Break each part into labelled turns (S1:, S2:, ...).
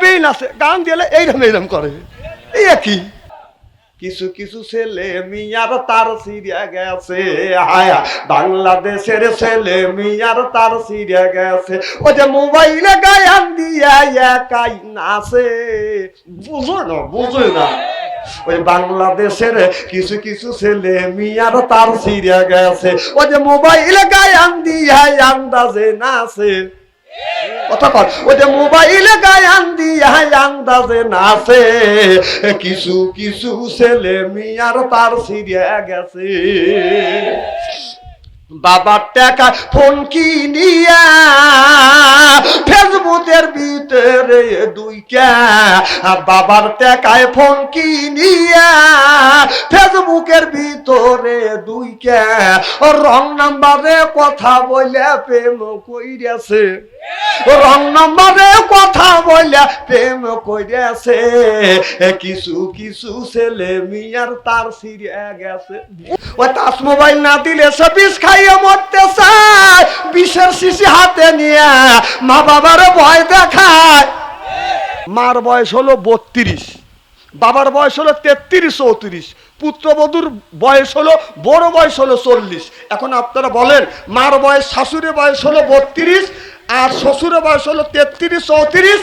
S1: এইভাবেই নাচে গান দিলে এইরকম এইরকম করে। এই কি কিছু কিছু ছেলে মিয়ার তার সিরিয়া গেছে। হায়া বাংলাদেশের ছেলে মিয়ার তার সিরিয়া গেছে। ও যে মোবাইলে গায়ান দিয়া একাই নাচে। বুঝো না বুঝো না। ওই বাংলাদেশের কিছু কিছু ছেলে মিয়ার তার সিরিয়া গেছে। ও যে মোবাইলে গায়ান দিয়া আন্দাজে নাচে। কর ওই যে মোবাইলে গায়ান দিয়া আন্দাজে নাচে। কিছু কিছু ছেলে মিয়ার তার সিরিয়া গেছে। বাবার টাকা ফোন কিনিয়া ফেসবুকের ভিতরে দুইটা। বাবার টাকায় ফোন কিনিয়া ফেসবুকের ভিতরে দুইটা। রং নাম্বারে কথা বলে প্রেম কইরাছে। রং নম্বরে কথা বলে প্রেম কইরাছে। কিছু কিছু ছেলে মিয়ার তার সিরিয়া গেছে। ও তাস মোবাইল না দিলে সে বিষ শিশি হাতে নিয়ে মা ভয় দেখায়। মার বয়স হলো বত্রিশ, বাবার বয়স হলো তেত্রিশ, চৌত্রিশ, পুত্রবধূর বয়স হলো, বড় বয়স হলো চল্লিশ। এখন আপনারা বলেন, মার বয়স শাশুড়ি বয়স হলো বত্রিশ, আর শ্বশুরের বয়স হলো তেত্রিশ, চৌত্রিশ,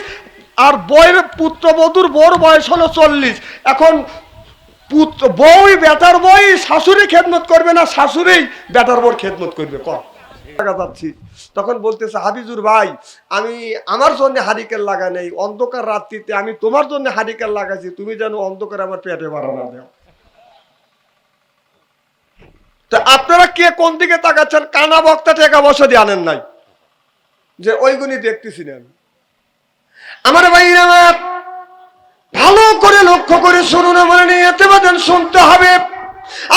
S1: আর বইয়ের পুত্রবধূর বড় বয়স হলো চল্লিশ। এখন পুত্র বউই বেটার বই, শাশুড়ি খেদমত করবে না শাশুড়ি বেটার বউর খেদমত করবে, কর। লাগা যাচ্ছি। তখন বলতেছে, হাবিজুর ভাই, আমি আমার জন্য হারিকেল লাগা নেই, অন্ধকার রাত্রিতে আমি তোমার জন্য হারিকেল লাগাইছি, তুমি যেন অন্ধকার আমার পেটে বাড়া না দেও। তা আপনারা কে কোন দিকে তাকাচ্ছেন? কানা বক্তা টাকা বসে দিয়ে আনেন নাই। যে ওইগুলি দেখতেছি না আমি। আমার ভাই ভালো করে লক্ষ্য করে শুনুন আমার নিয়ে শুনতে হবে।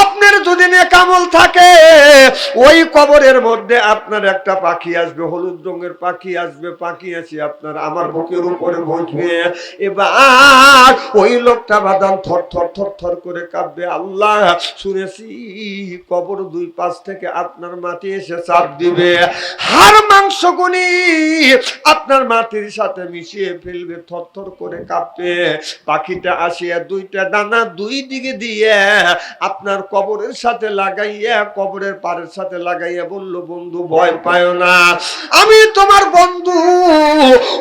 S1: আপনার যদি কামল থাকে, ওই কবরের মধ্যে আপনার একটা পাখি আসবে, হলুদ রঙের পাখি আসবে, পাখি আছে আপনার আমার বুকের উপরে বসবে। এবার ওই লোকটা বাদাম থর থর থর থর করে কাঁদবে আল্লাহ শুনেছি কবর দুই পাশ থেকে আপনার মাটি এসে চাপ দিবে। হার মাংস গুনি আপনার মাটির সাথে মিশিয়ে ফেলবে, থর থর করে কাঁপবে। পাখিটা আসিয়া দুইটা দানা দুই দিকে দিয়ে আপনার কবরের সাথে লাগাইয়া, কবরের পাড়ের সাথে লাগাইয়া বলল, বন্ধু, ভয় পায় না। আমি তোমার বন্ধু।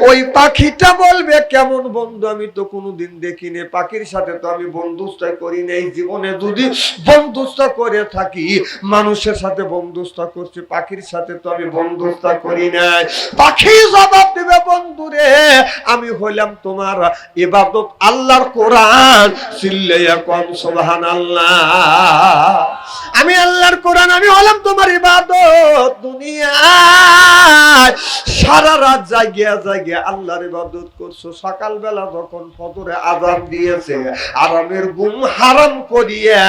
S1: ওই পাখিটা বলবে, কেমন বন্ধু? আমি তো কোনোদিন দেখিনি। পাখির সাথে তো আমি বন্ধুত্ব করি নাই। জীবনে যদি বন্ধুত্ব করে থাকি। মানুষের সাথে বন্ধুত্ব করছি, পাখির সাথে তো আমি বন্ধুত্ব করি নাই। পাখি জবাব দিবে, বন্ধু রে, আমি হইলাম তোমার ইবাদত আল্লাহর কোরআন। সিল্লাইয়া কম সুবহান আমি আল্লাহর কোরআন আমি হলাম তোমার ইবাদত। দুনিয়া রাত জাগিয়া জাগিয়া আল্লাহর ইবাদত করছ। সকালবেলা যখন ফজরে আজান দিয়েছে আরামের ঘুম হারাম করিয়া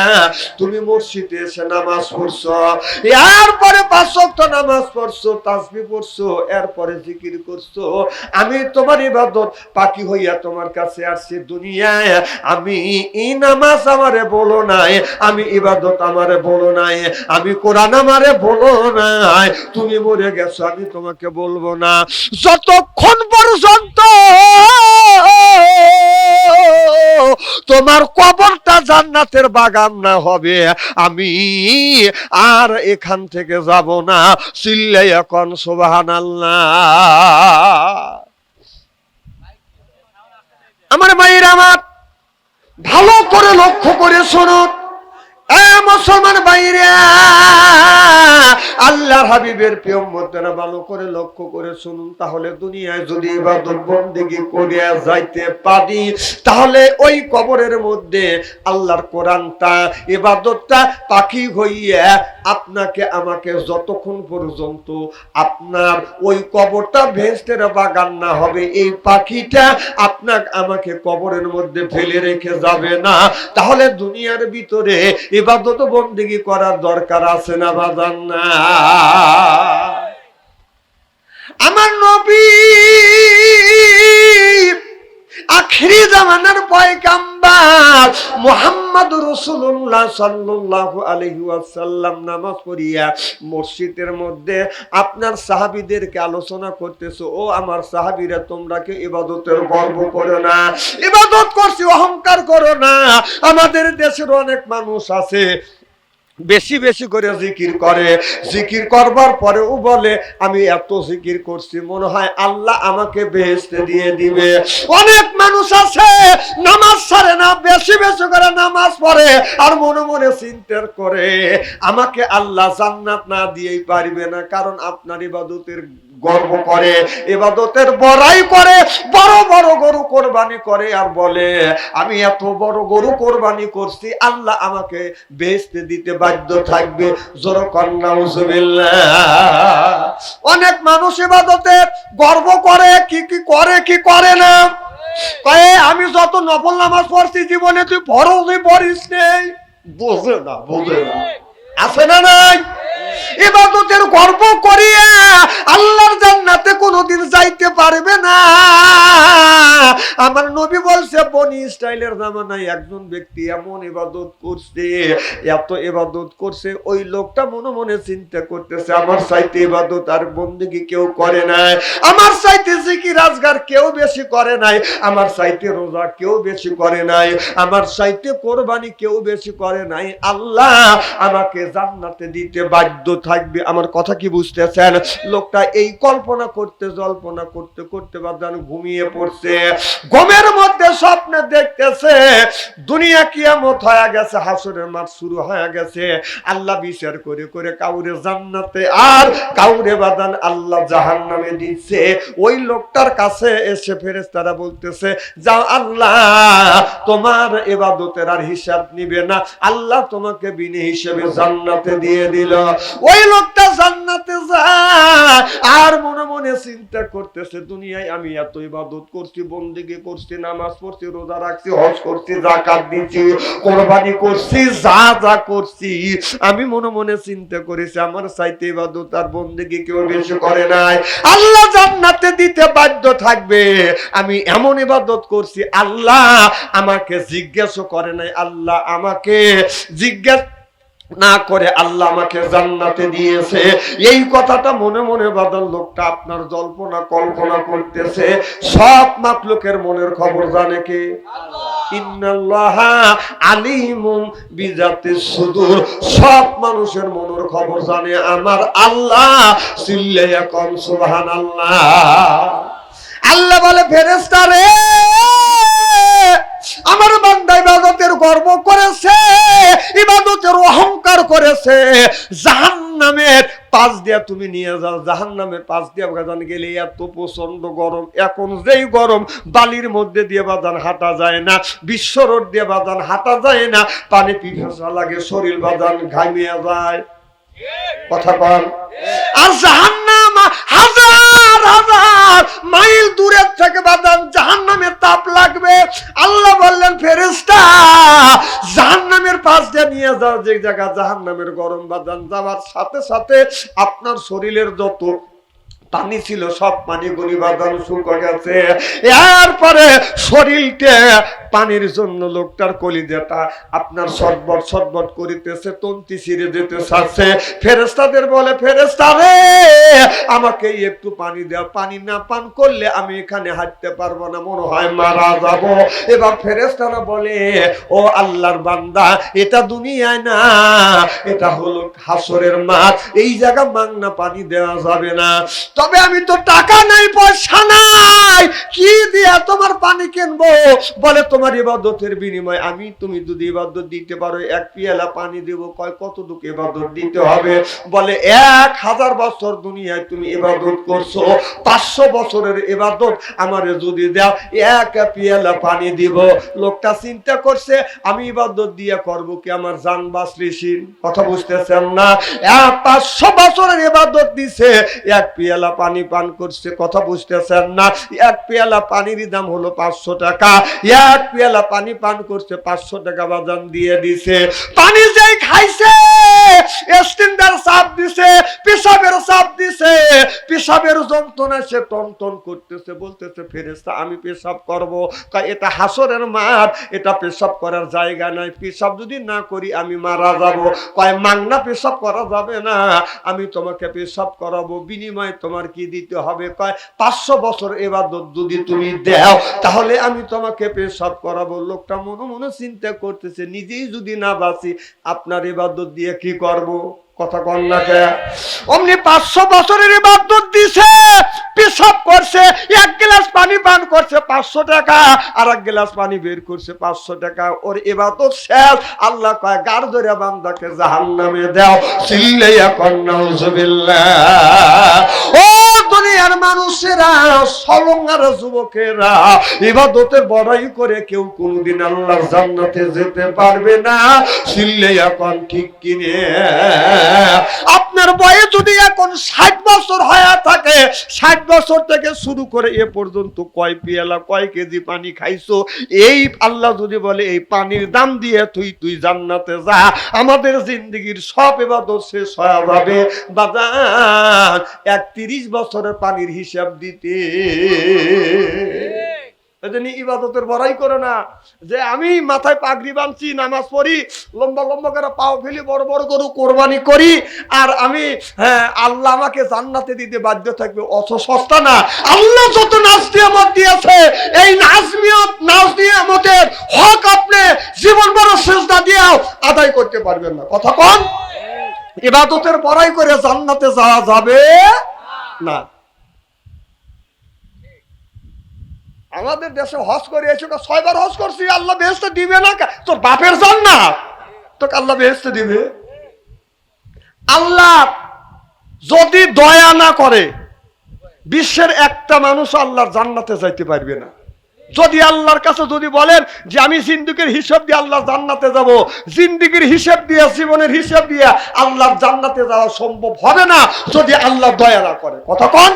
S1: তুমি মসজিদে এসে নামাজ পড়ছো। এরপরে পাঁচ ওয়াক্ত নামাজ পড়ছো তাসবি পড়ছো, এরপরে জিকির করছ। আমি তোমার ইবাদত পাকি হইয়া তোমার কাছে আসছি দুনিয়ায়। আমি এই নামাজ আমারে বলো নাই, আমি ইবাদত আমারে বলো নাই, আমি কোরআন আমারে বলো নাই। তুমি মরে গেছো, আমি তোমাকে বলব না। যতক্ষণ পর্যন্ত তোমার কবরটা জান্নাতের বাগান না হবে, আমি আর এখান থেকে যাব না। চিল্লাই এখন সোবাহান আমার মায়ের আমার ভালো করে লক্ষ্য করে শুনুন মুসলমান বাইরে আল্লাহর হাবিবের প্রিয় মধ্যে ভালো করে লক্ষ্য করে শুনুন, তাহলে দুনিয়ায় যদি ইবাদত বন্দেগি করিয়া যাইতে পারি, তাহলে ওই কবরের মধ্যে আল্লাহর কোরআনটা, ইবাদতটা পাখি হইয়া আপনাকে, আমাকে যতক্ষণ পর্যন্ত আপনার ওই কবরটা ভেস্টের বাগান না হবে, এই পাখিটা আপনাকে, আমাকে কবরের মধ্যে ফেলে রেখে যাবে না। তাহলে দুনিয়ার ভিতরে ইবাদত বন্দিগি করার দরকার আছে না বাজান? না আমার নবী আখিরি জামানার পয়গাম্বার মোহাম্মদ রসুল্লাহ সাল্লাল্লাহু আলাইহি ওয়াসাল্লাম নামাজ পড়িয়া মসজিদের মধ্যে আপনার সাহাবীদেরকে আলোচনা করতেছো, ও আমার সাহাবীরা, তোমরা কি ইবাদতের গর্ব করো না? ইবাদত করছি, অহংকার করো না। আমাদের দেশের অনেক মানুষ আছে বেশি বেশি করে জিকির করে। জিকির করবার পরেও বলে, আমি এত জিকির করছি, মনে হয় আল্লাহ আমাকে বেহেস্তে দিয়ে দিবে। অনেক মানুষ আছে, নামাজ ছাড়ে না, বেশি বেশি করে নামাজ পড়ে আর মনে মনে চিন্তার করে, আমাকে আল্লাহ জান্নাত না দিয়েই পারবে না, কারণ আপনার ইবাদতের গর্ব করে, ইবাদতের বড়াই করে, বড় বড় গরু কোরবানি করে আর বলে, আমি এত বড় গরু কোরবানি করছি, আল্লাহ আমাকে বেচতে দিতে বাধ্য থাকবে। জোর কন্যা অনেক মানুষ ইবাদতের গর্ব করে, কি কি করে কি করে না? কয়ে, আমি যত নফল নামাজ পড়ছি, জীবনে তুই ফরজই পড়িস নেই। বোঝে না বোঝে না। আছে না নাই? ইবাদতের গর্ব করিয়া আল্লাহর জান্নাতে কোনোদিন যাইতে পারবে না। আমার নবী বলছে, বনি ইসরাইলের জামানায় একজন ব্যক্তি এমন ইবাদত করছে, এত ইবাদত করছে, ওই লোকটা মনে মনে চিন্তা করতেছে, আমার চাইতে ইবাদত আর বন্দিগি কেউ করে নাই, আমার চাইতে জিকির রাজগার কেউ বেশি করে নাই, আমার চাইতে রোজা কেউ বেশি করে নাই, আমার চাইতে কোরবানি কেউ বেশি করে নাই, আল্লাহ আমাকে জান্নাতে দিতে বাধ্য থাকবে। আমার কথা কি বুঝতেছেন? লোকটা এই কল্পনা করতে, জল্পনা করতে করতে বাদান ঘুমিয়ে পড়ছে। গমের মধ্যে স্বপ্নে দেখতেছে, দুনিয়া কিয়ামত হয়ে গেছে, হাসরের মাঠ শুরু হয়ে গেছে। আল্লাহ বিচার করে করে কাউরে জান্নাতে আর কাউরে বাদান আল্লাহ জাহান নামে দিচ্ছে। ওই লোকটার কাছে এসে ফেরেস্তারা বলতেছে, যাও আল্লাহ, তোমার এবাদতের আর হিসাব নিবে না। আল্লাহ তোমাকে বিনে হিসেবে জান্নাতে দিয়ে দিল। ওই লোকটা জান্নাতে যায় আর মনে মনে চিন্তা করতেছে, দুনিয়ায় আমি এত ইবাদত করছি, বন্দিগি করছি, নামাজ পড়ছি, রোজা রাখছি, হজ করছি জাকাত দিচ্ছি, কোরবানি করছি, যা যা করছি। আমি মনে মনে চিন্তা করেছি, আমার চাইতে ইবাদত আর বন্দিগি কেউ বেশি করে নাই। আল্লাহ জান্নাতে দিতে বাধ্য থাকবে। আমি এমন ইবাদত করছি, আল্লাহ আমাকে জিজ্ঞাসা করে নাই, আল্লাহ আমাকে জিজ্ঞাসা না করে আল্লাহ আমাকে জান্নাতে দিয়েছে। এই কথাটা মনে মনে বাদল লোকটা আপনার জল্পনা কল্পনা করতেছে। সব মাকলুকের মনের খবর জানে কে? সব মানুষের মনের খবর জানে আমার আল্লাহ। সিল্লাইয়া কম সুবহানাল্লাহ। আল্লাহ বলে ফেরেশতা রে! আমার বান্দা ইবাদতের গর্ব করেছে, ইবাদতের অহংকার করেছে। জাহান্নামের পাশ দিয়া তুমি নিয়ে যাও, জাহান্নামের পাশ দিয়া বাজান গেলে এত প্রচণ্ড গরম। এখন যেই গরম, বালির মধ্যে দিয়ে বাজান হাঁটা যায় না, বিশ্ব রোড দিয়ে বাজান হাঁটা যায় না, পানি পিপাসা লাগে, শরীর বাজান ঘামিয়ে যায়। কথা কন। আর জাহান্নাম যে জায়গা জাহান নামের গরম বা জানজাবার সাথে সাথে আপনার শরীরের যত পানি ছিল, সব পানি গুলি বাদাম শুকো গেছে এরপরে শরীরকে পানির জন্য লোকটার কলিজাটা আপনার সটবট সটবট করিতেছে, তন্তি ছিঁড়ে যেতে চাচ্ছে। ফেরেস্তাদের বলে ফেরেস্তা রে, আমাকে একটু পানি দেওয়া পানি না পান করলে আমি এখানে হাঁটতে পারব না, মনে হয় মারা যাব। এবার ফেরেস্তারা বলে, ও আল্লাহর বান্দা, এটা দুনিয়ায় না, এটা হলো হাসরের মাঠ। এই জায়গা মাংনা পানি দেওয়া যাবে না। তবে আমি তো টাকা নাই, পয়সা নাই। কি দিয়া তোমার পানি কিনবো? বলে, তোমার ইবাদতের বিনিময় আমি, তুমি যদি ইবাদত দিতে পারো, এক পিয়ালা পানি দেবো, কয়, কতটুকু ইবাদত দিতে হবে? বলে, এক হাজার বছর দুনিয়ায় তুমি ইবাদত করছ, পাঁচশো বছরের ইবাদত আমারে যদি দাও, এক পিয়ালা পানি দিব। লোকটা চিন্তা করছে, আমি ইবাদত দিয়ে করব কি আমার জান বাসলিসিন কথা বুঝতেছেন না? এক, পাঁচশো বছরের ইবাদত দিছে, এক পিয়ালা পানি পান করছে, কথা বুঝতেছেন না। এক পেয়ালা পানির দাম হলো পাঁচশো টাকা। এক পেয়ালা পানি পান করছে, পাঁচশো টাকা বাজান দিয়ে দিছে। পানি যেই খাইছে স্টিন্ডার চাপ দিছে, পেশাবের চাপ দিছে, পেশাবের যন্ত্রণা সে টন করতেছে, বলতেছে ফেরেস্তা আমি পেশাব করব। কয়, এটা হাসরের মাঠ, এটা পেশাব করার জায়গা নয় পেশাব যদি না করি, আমি মারা যাব। কয়, মাংনা পেশাব করা যাবে না। আমি তোমাকে পেশাব করাবো। বিনিময়ে তোমার কি দিতে হবে? কয়, পাঁচশো বছর এবার যদি তুমি দাও, তাহলে আমি তোমাকে পেশাব করাবো। লোকটা মনে মনে চিন্তা করতেছে, নিজেই যদি না বাঁচি, আপনার ইবাদত দিয়ে কি করব? কথা কন না কে? অমনি পাঁচশো বছরের ইবাদত দিছে পেশাব করছে এক গ্লাস পানি পান করছে পাঁচশো টাকা আর এক গ্লাস পানি বের করছে পাঁচশো টাকা। ওর ইবাদত শেষ। আল্লাহ কয় গার ধরে বান্দাকে জাহান নামে দাও। চিল্লাইয়া কন্যা ও দুনিয়ার মানুষেরা সলঙ্গার যুবকেরা ইবাদতের বড়াই করে কেউ কোনদিন আল্লাহর জান্নাতে যেতে পারবে না। চিল্লে এখন ঠিক কিনে আপনার বয়স যদি এখন ষাট বছর হয়ে থাকে, ষাট বছর থেকে শুরু করে এ পর্যন্ত কয় পিয়ালা, কয় কেজি পানি খাইছো? এই আল্লাহ যদি বলে, এই পানির দাম দিয়ে তুই তুই জান্নাতে যা, আমাদের জিন্দগির সব এবাদত শেষ হয়ে যাবে। বাজান, একত্রিশ বছরের পানির হিসাব দিতে। এজন্য ইবাদতের বড়াই করে না। যে আমি মাথায় পাগড়ি বাঁধছি, নামাজ পড়ি, লম্বা লম্বা করে পাও ফেলি, বড় বড় গরু কোরবানি করি, আর আমি হ্যাঁ আল্লাহ আমাকে জান্নাতে দিতে বাধ্য থাকবে অত সস্তা না। আল্লাহ যত নাচ নিয়ামত দিয়েছে, এই নাচ নিয়ত নাচ নিয়ামতের হক আপনি জীবন বড় চেষ্টা দিয়েও আদায় করতে পারবেন না। কথা কন? ইবাদতের বড়াই করে জান্নাতে যাওয়া যাবে না। আমাদের দেশে হজ করে এসে তো ছয়বার হজ করছি, আল্লাহ বেহেস্ত দিবে না তোর বাপের জন না তোকে আল্লাহ বেহেস্ত দিবে। আল্লাহ যদি দয়া না করে, বিশ্বের একটা মানুষ আল্লাহর জান্নাতে যাইতে পারবে না। যদি আল্লাহর কাছে যদি বলেন যে আমি জিন্দুকের হিসাব দিয়ে আল্লাহ জান্নাতে যাব, জিন্দিগির হিসাব দিয়ে, জীবনের হিসাব দিয়ে আল্লাহর জান্নাতে যাওয়া সম্ভব হবে না যদি আল্লাহ দয়া না করে। কথা কন?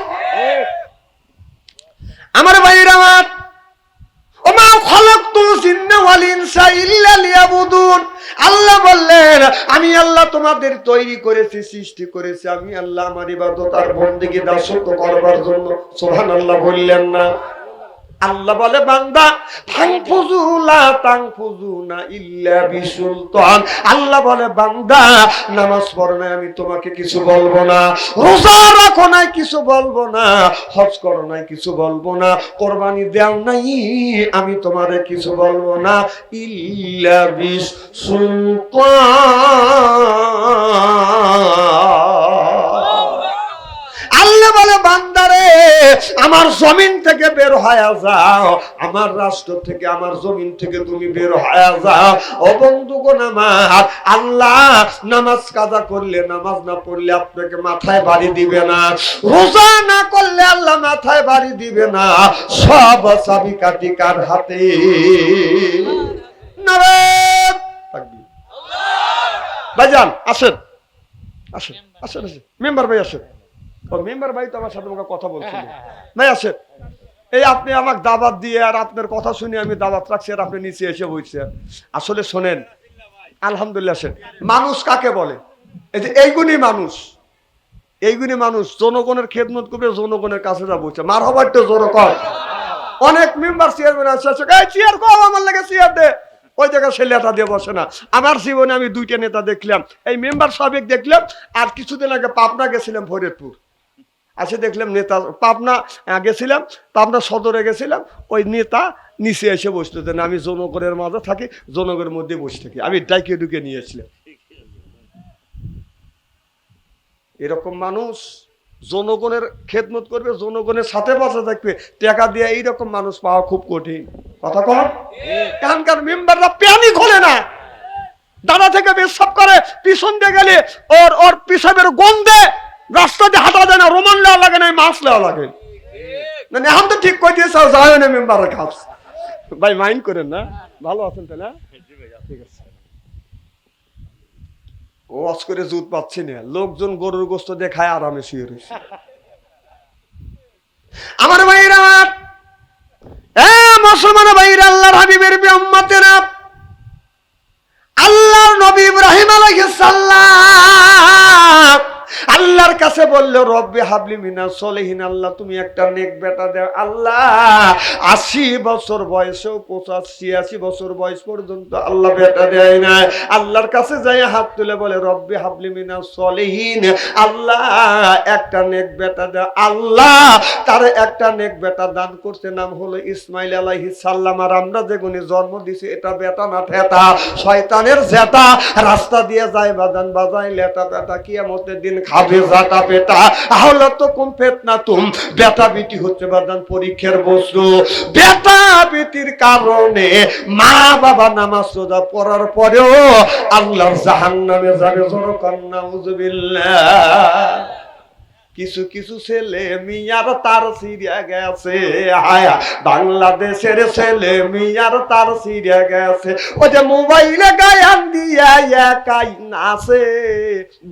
S1: আমার ভাইয়ের আমার ওমা খলাকতুল জিন্না ওয়াল আল্লাহ বললেন, আমি আল্লাহ তোমাদের তৈরি করেছি, সৃষ্টি করেছি। আমি আল্লাহ আমার ইবাদত আর বন্দেগী দাসত্ব করবার জন্য আল্লাহ বললেন না। আল্লাহ বলে, বান্দা ফাংফুজুলা তাংফুজুনা ইল্লা বিসুলতান। আল্লাহ বলে, বান্দা, নামাজ পড়ো না আমি তোমাকে কিছু বলব না, রোজা রাখো নাই কিছু বলব না, হজ করো নাই কিছু বলব না, কোরবানি দেও নাই, আমি তোমারে কিছু বলব না, ইল্লা বিসুলতান। আমার জমিন থেকে বের হয়ে যাও, আমার রাষ্ট্র থেকে, আমার জমিন থেকে তুমি বের হয়ে যাও। ও বন্ধুগণ আমার, আল্লাহ নামাজ কাজা করলে, নামাজ না পড়লে আপনাকে মাথায় বাড়ি দিবে না। রোজা না করলে আল্লাহ মাথায় বাড়ি দিবে না। সব চাবি কাটি কার হাতে। ভাইজান, আসেন। আসেন আসেন আসেন। মেম্বার ভাই, আসেন। ও মেম্বার ভাই তো আমার সাথে আমাকে কথা বলছিল। ভাই আসেন। এই আপনি আমাকে দাবাত দিয়ে আর আপনার কথা শুনে আমি দাবাত রাখছি আর আপনি নিচে এসে বলছেন আসলে শোনেন আলহামদুলিল্লাহ আসেন। মানুষ কাকে বলে? এই যে এইগুনি মানুষ। এইগুনি মানুষ। জনগণের খেদমত করবে জনগণের কাছে যা বলছে। মার হবার তো জোর কর অনেক মেম্বার চেয়ারম্যান আছে আছে, এই চেয়ার কম আমার লাগে চেয়ার দে। ওই জায়গায় সে লেটা দিয়ে বসে না। আমার জীবনে আমি দুইটা নেতা দেখলাম। এই মেম্বার সাবেক দেখলাম আর কিছুদিন আগে পাবনা গেছিলাম ফরিদপুর। আসে দেখলাম নেতা, পাবনা গেছিলাম, পাবনা সদরে গেছিলাম, ওই নেতা নিচে এসে বসতো না, আমি জনগণের মাঝে থাকি, জনগণের মধ্যে বসে থাকি। আমি ডাইকে ঢুকে নিয়েছিলাম এরকম মানুষ জনগণের খেদমত করবে, জনগণের সাথে বাঁচা থাকবে। টাকা দিয়ে এইরকম মানুষ পাওয়া খুব কঠিন। কথা কম? এখানকার মেম্বাররা প্যানি খোলে না। দাদা থেকে পেশাব করে, পিছন দিয়ে গেলে ওর ওর পিসাবের গন্ধে রাস্তাতে হাঁটা যায় না, রোমান লেওয়া লাগে না মাছ লেওয়া লাগে। এখন তো ঠিক করে দিয়েছে যায় না ভাই মাইন্ড করেন না, ভালো আছেন তাই না ঠিক আছে। ও, আজ করে জুত পাচ্ছি না। লোকজন গরুর গোস্ত দিয়ে খায় আরামে শুয়ে রয়েছে। আমার এ, মুসলমান আল্লাহর হাবিবের আল্লাহর নবী ইব্রাহিম আলাইহিস সালাম আল্লাহর কাছে বলল, রব্বি হাবলি মিনা সলেহিন, আল্লাহ তুমি একটা নেক বেটা দাও। আল্লাহ, আশি বছর বয়সেও পঁচাশি, আশি বছর বয়স পর্যন্ত আল্লাহ বেটা দেয় না আল্লাহর কাছে যাই হাত তুলে বলে, রব্বি হাবলি মিনা সলেহিন, আল্লাহ একটা নেক বেটা দাও। আল্লাহ তার একটা নেক বেটা দান করছে, নাম হলো ইসমাইল আলাহি সাল্লাম আর আমরা যেগুনি জন্ম দিছি, এটা বেটা না ঠেতা শয়তানের জেতা। রাস্তা দিয়ে যায় বাজান বাজাই লেটা বেটা কিয়ামতের দিন খাবে জাটা পেটা আহলে তো কোন ফেতনা তুম। বেটা বিটি হচ্ছে বাদান পরীক্ষার বস্তু। বেটা বিটির কারণে মা বাবা নামাজ রোজা পড়ার পরেও আল্লাহর জাহান্নামে যাবে জোর কন্যা উজবিল্লাহ কিছু কিছু ছেলে মিয়ার তার সিরিয়া গেছে। হায় বাংলাদেশের ছেলে মিয়ার তার সিরিয়া গেছে। ও যে মোবাইলে গায়ান দিয়া একাই নাচে।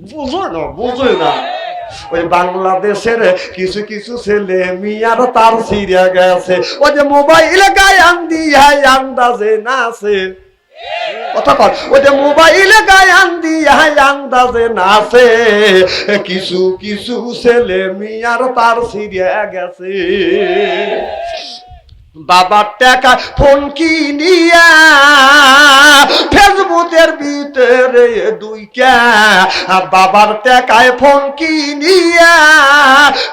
S1: বুঝো না বুঝো না। ওই বাংলাদেশের কিছু কিছু ছেলে মিয়ার তার সিরিয়া গেছে। ও যে মোবাইলে গায়ান দিয়া আন্দাজে নাচে। কথা ওই যে মোবাইলে গায়ান দিয়া আন্দাজে নাচে। কিছু কিছু ছেলে মিয়ার তার সিরিয়া গেছে। বাবার টাকা ফোন কিনিয়া ফেসবুকের ভিতরে দুইটা বাবার টাকায় ফোন কিনিয়া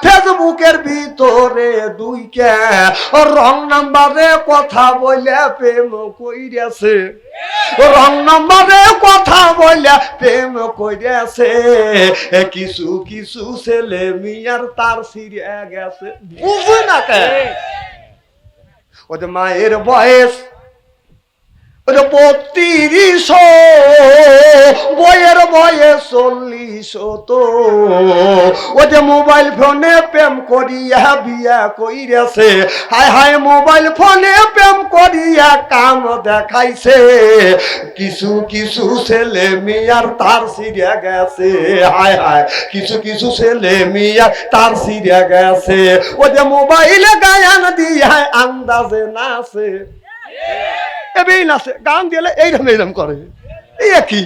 S1: ফেসবুকের ভিতরে দুইটা রং নাম্বারে কথা বলে প্রেম কইরাছে। রং নম্বরে কথা বলে প্রেম কইরাছে। কিছু কিছু ছেলে মিয়ার তার সিরিয়া গেছে। বুঝে না কে? ওদের মায়ের বয়স ওদের বত্রিশ বইয়ের বয়স চল্লিশ তো। ও যে মোবাইল ফোনে প্রেম করিয়া বিয়া কইরেছে, হায় হায় মোবাইল ফোনে প্রেম করিয়া কাম দেখাইছে। কিছু কিছু ছেলে মিয়ার তার সিরিয়া গেছে, হায় হায়, কিছু কিছু ছেলে মিয়ার তার সিরিয়া গেছে। ও যে মোবাইলে গায়ান দিয়া আন্দাজে নাচে। এবেই নাচে, গান দিলে এইরকম এইরকম করে। এই কি?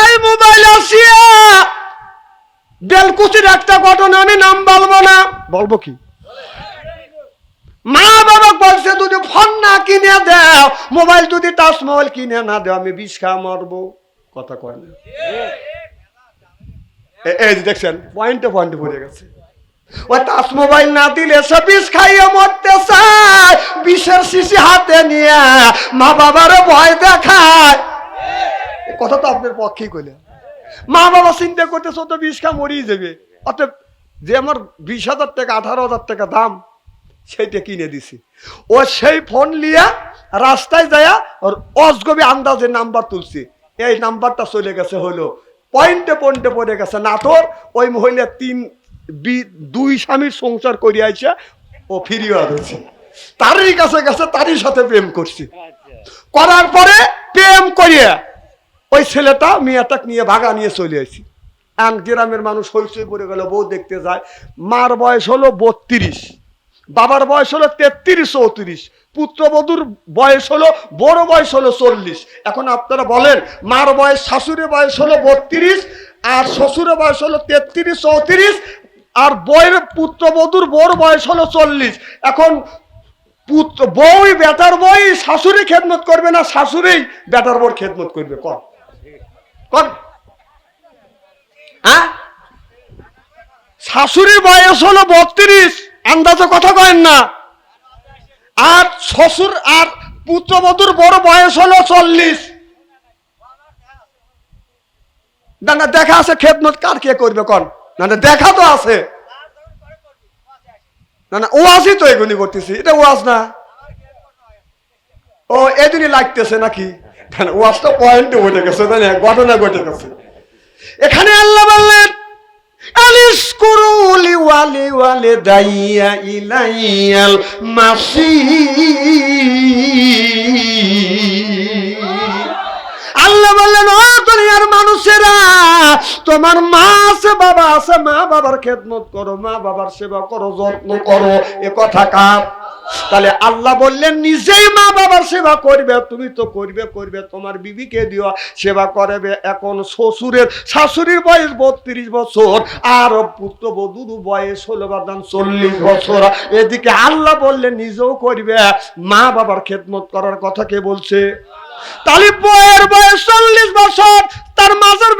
S1: এই মোবাইল আসিয়া বেলকুচির একটা ঘটনা আমি নাম বলব না। বলব কি? মা বাবা বলছে যদি ফোন না কিনে দাও, মোবাইল যদি টাচ মোবাইল কিনে না দাও, আমি বিষ খা মরবো। কথা কয় না। এই দেখছেন, পয়েন্টে পয়েন্টে পড়ে গেছে। দাম, সেইটা কিনে দিছি। ও সেই ফোন লিয়া রাস্তায় যায়া ওর অজগবি আন্দাজে নাম্বার তুলছি। এই নাম্বারটা চলে গেছে হলো, পয়েন্টে পয়েন্টে পড়ে গেছে নাটোর। ওই মহিলা তিন দুই স্বামীর সংসার করিয়া আইসা ও ফিরিয়ে হয়েছে তারই কাছে গেছে তারই সাথে প্রেম করছি। করার পরে প্রেম করিয়া ওই ছেলেটা মেয়েটাকে নিয়ে ভাগা নিয়ে চলে আসি আন গ্রামের মানুষ হইচই পড়ে গেল বউ দেখতে যায় মার বয়স হলো বত্রিশ বাবার বয়স হলো তেত্রিশ চৌত্রিশ পুত্রবধূর বয়স হলো বড় বয়স হলো চল্লিশ। এখন আপনারা বলেন মার বয়স শাশুড়ির বয়স হলো বত্রিশ আর শ্বশুরের বয়স হলো তেত্রিশ চৌত্রিশ আর বইয়ের পুত্রবধূর বড় বয়স হলো চল্লিশ। এখন পুত্র বই বেটার বই, শাশুড়ি খেদমত করবে না, শাশুড়ি বেটার বউর খেদমত করবে? কর। কর। হ্যাঁ? শাশুড়ির বয়স হলো বত্রিশ, আন্দাজে কথা কয়েন না। আর শ্বশুর, আর পুত্রবধূর বড় বয়স হলো চল্লিশ। দেখা আছে খেদমত কার কে করবে কন না না দেখা তো আছে। না না ওয়াজই তো এগুলি করতেছি। এটা ওয়াজ না। ও এদিনই লাগতেছে নাকি? না, ওয়াজটা পয়েন্টে ঘটে গেছে তাই না ঘটনা ঘটে গেছে। এখানে আল্লাহ বললেন আল্লাহ বললেন ও দুনিয়ার মানুষেরা, তোমার মা আছে, বাবা আছে, মা বাবার খেদমত করো, মা বাবার সেবা করো, যত্ন করো। এ কথা কার? তাহলে আল্লাহ বললেন, নিজেই মা বাবার সেবা করবে, তুমি তো করবে করবে, তোমার বিবিকে দিও, সেবা করবে। এখন শ্বশুরের, শাশুড়ির বয়স বত্রিশ বছর, আর পুত্র পুত্রবধূর বয়স হলো বাদান চল্লিশ বছর। এদিকে আল্লাহ বললেন, নিজেও করবে। মা বাবার খেদমত করার কথা কে বলছে? বয়ের বয়স চল্লিশ বছর, তার মাঝের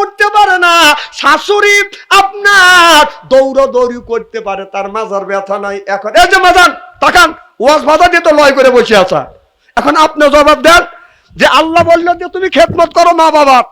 S1: উঠতে পারে না। শাশুড়ি আপনার দৌড়দৌড়ি করতে পারে, তার মাজার ব্যথা নাই। এখন এই যে মাজান, তাকান, ওয়াজ দিয়ে তো লয় করে বসে আছা। এখন আপনি জবাব দেন যে আল্লাহ বলল যে তুমি খেদমত করো মা বাবার